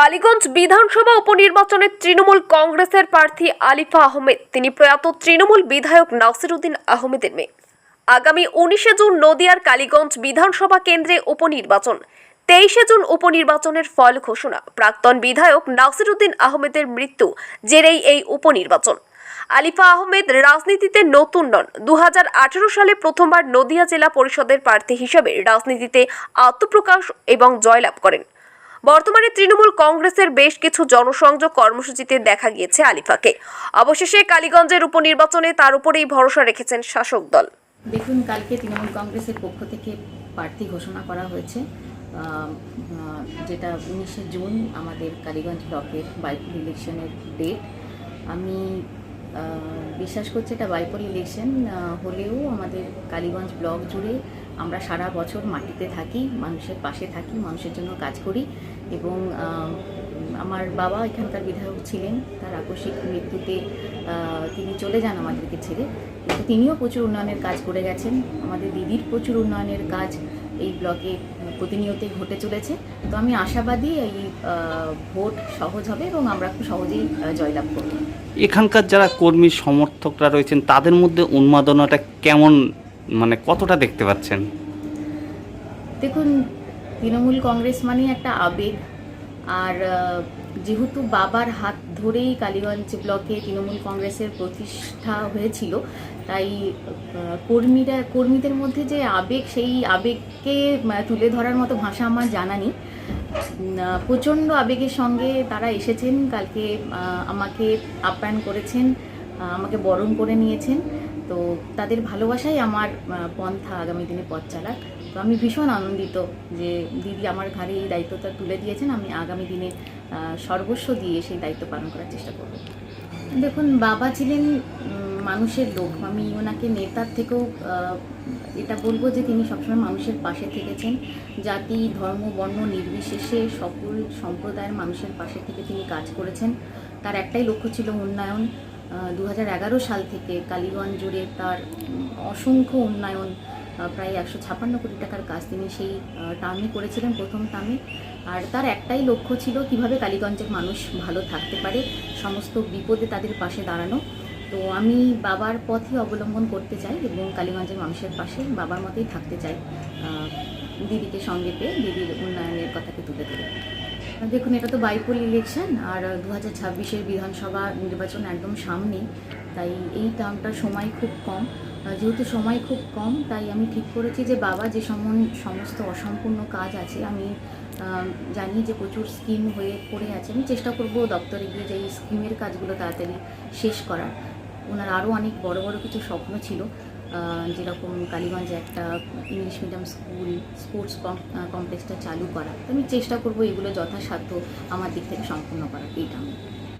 কালীগঞ্জ বিধানসভা উপনির্বাচনে তৃণমূল কংগ্রেসের প্রার্থী আলিফা আহমেদ। তিনি প্রয়াত তৃণমূল বিধায়ক নাসিরুদ্দিন আহমেদের মেয়ে। আগামী উনিশে জুন নদিয়ার কালীগঞ্জ বিধানসভা কেন্দ্রে উপনির্বাচন। তেইশে জুন উপনির্বাচনের ফল ঘোষণা। প্রাক্তন বিধায়ক নাসিরুদ্দিন আহমেদের মৃত্যু জেরেই এই উপনির্বাচন। আলিফা আহমেদ রাজনীতিতে নতুন নন। দু হাজার আঠেরো সালে প্রথমবার নদিয়া জেলা পরিষদের প্রার্থী হিসেবে রাজনীতিতে আত্মপ্রকাশ এবং জয়লাভ করেন। বর্তমানে তৃণমূল কংগ্রেসের বেশ কিছু জনসংযোগ কর্মসূচিতে দেখা গিয়েছে আলিফাকে। অবশেষে কালীগঞ্জের উপনির্বাচনে তার উপরেই ভরসা রেখেছেন শাসক দল। দেখুন, কালকে তৃণমূল কংগ্রেসের পক্ষ থেকে প্রার্থী ঘোষণা করা হয়েছে। যেটা উনিশে জুন আমাদের কালীগঞ্জ ব্লকের বাইপুল ইলেকশনের ডেট আমি বিশ্বাস করছি এটা বাইপুল ইলেকশন হলেও আমাদের কালীগঞ্জ ব্লক জুড়ে আমরা সারা বছর মাটিতে থাকি, মানুষের পাশে থাকি, মানুষের জন্য কাজ করি এবং আমার বাবা এখানকার বিধায়ক ছিলেন, তার আকস্মিক মৃত্যুতে তিনি চলে যান আমাদেরকে ছেড়ে। কিন্তু তিনিও প্রচুর উন্নয়নের কাজ করে গেছেন। আমাদের দিদির প্রচুর উন্নয়নের কাজ এই ব্লকে প্রতিনিয়তই ঘটে চলেছে। তো আমি আশাবাদী এই ভোট সহজ হবে এবং আমরা খুব সহজেই জয়লাভ করব। এখানকার যারা কর্মী সমর্থকরা রয়েছেন তাদের মধ্যে উন্মাদনাটা কেমন মানে কতটা দেখতে পাচ্ছেন? দেখুন তৃণমূল কংগ্রেস মানেই একটা আবেগ। আর যেহেতু বাবার হাত ধরেই কালীগঞ্জ ব্লকে তৃণমূল কংগ্রেসের প্রতিষ্ঠা হয়েছিল। তাই কর্মীরা, কর্মীদের মধ্যে যে আবেগ, সেই আবেগকে তুলে ধরার মতো ভাষা আমার জানা নেই। প্রচণ্ড আবেগের সঙ্গে তারা এসেছেন। কালকে আমাকে আপ্যায়ন করেছেন আমাকে বরণ করে নিয়েছেন। তো তাদের ভালোবাসাই আমার পন্থা আগামী দিনে পথ চালাক। তো আমি ভীষণ আনন্দিত যে দিদি আমার ঘাড়ে এই দায়িত্বটা তুলে দিয়েছেন। আমি আগামী দিনে সর্বস্ব দিয়ে সেই দায়িত্ব পালন করার চেষ্টা করব। দেখুন, বাবা ছিলেন মানুষের লোক। আমি ওনাকে নেতার থেকেও এটা বলব যে তিনি সবসময় মানুষের পাশে থেকেছেন। জাতি, ধর্ম, বর্ণ নির্বিশেষে সকল সম্প্রদায়ের মানুষের পাশে থেকে তিনি কাজ করেছেন। তার একটাই লক্ষ্য ছিল উন্নয়ন। দু হাজার এগারো সাল থেকে কালীগঞ্জ জুড়ে তার অসংখ্য উন্নয়ন প্রায় একশো ছাপ্পান্ন কোটি টাকার কাজ তিনি সেই টার্মে করেছিলেন প্রথম টার্মে। আর তার একটাই লক্ষ্য ছিল কীভাবে কালীগঞ্জের মানুষ ভালো থাকতে পারে, সমস্ত বিপদে তাদের পাশে দাঁড়ানো। তো আমি বাবার পথই অবলম্বন করতে চাই এবং কালীগঞ্জের মানুষের পাশে বাবার মতোই থাকতে চাই দিদিকে সঙ্গে পেয়ে দিদির উন্নয়নের কথাকে তুলে ধরে। দেখুন, এটা তো বাইপোল ইলেকশন আর দু হাজার ছাব্বিশের বিধানসভা নির্বাচন একদম সামনেই তাই এই টার্মটার সময় খুব কম। যেহেতু সময় খুব কম, তাই আমি ঠিক করেছি যে বাবা যে সমস্ত অসম্পূর্ণ কাজ আছে, আমি জানি যে প্রচুর স্কিম হয়ে পড়ে আছে। আমি চেষ্টা করব দপ্তরে গিয়ে যে এই স্কিমের কাজগুলো তাড়াতাড়ি শেষ করার। ওনার আরও অনেক বড় বড় কিছু স্বপ্ন ছিল যেরকম কালীগঞ্জে একটা ইংলিশ মিডিয়াম স্কুল, স্পোর্টস কমপ্লেক্সটা চালু করা। আমি চেষ্টা করব এগুলো যথাসাধ্য আমার দিক থেকে সম্পূর্ণ করার, এইটা আমি।